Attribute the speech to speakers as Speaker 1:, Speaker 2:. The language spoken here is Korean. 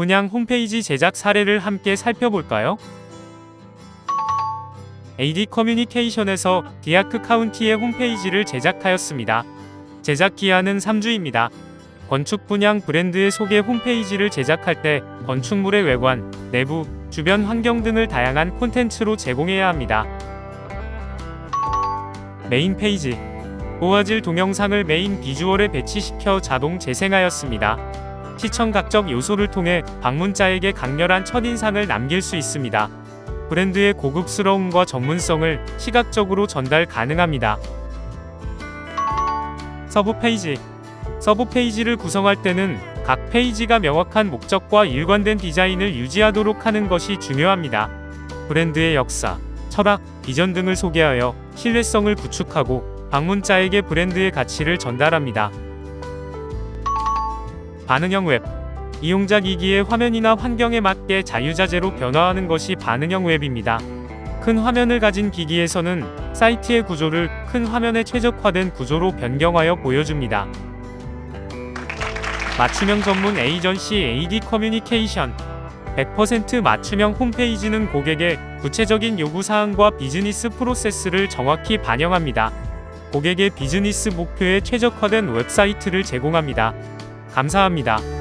Speaker 1: 분양 홈페이지 제작 사례를 함께 살펴볼까요? AD 커뮤니케이션에서 디아크 카운티의 홈페이지를 제작하였습니다. 제작 기한은 3주입니다. 건축 분양 브랜드의 소개 홈페이지를 제작할 때 건축물의 외관, 내부, 주변 환경 등을 다양한 콘텐츠로 제공해야 합니다. 메인 페이지 고화질 동영상을 메인 비주얼에 배치시켜 자동 재생하였습니다. 시청각적 요소를 통해 방문자에게 강렬한 첫인상을 남길 수 있습니다. 브랜드의 고급스러움과 전문성을 시각적으로 전달 가능합니다. 서브 페이지 서브 페이지를 구성할 때는 각 페이지가 명확한 목적과 일관된 디자인을 유지하도록 하는 것이 중요합니다. 브랜드의 역사, 철학, 비전 등을 소개하여 신뢰성을 구축하고 방문자에게 브랜드의 가치를 전달합니다. 반응형 웹 이용자 기기의 화면이나 환경에 맞게 자유자재로 변화하는 것이 반응형 웹입니다. 큰 화면을 가진 기기에서는 사이트의 구조를 큰 화면에 최적화된 구조로 변경하여 보여줍니다. 맞춤형 전문 에이전시 AD 커뮤니케이션 100% 맞춤형 홈페이지는 고객의 구체적인 요구사항과 비즈니스 프로세스를 정확히 반영합니다. 고객의 비즈니스 목표에 최적화된 웹사이트를 제공합니다. 감사합니다.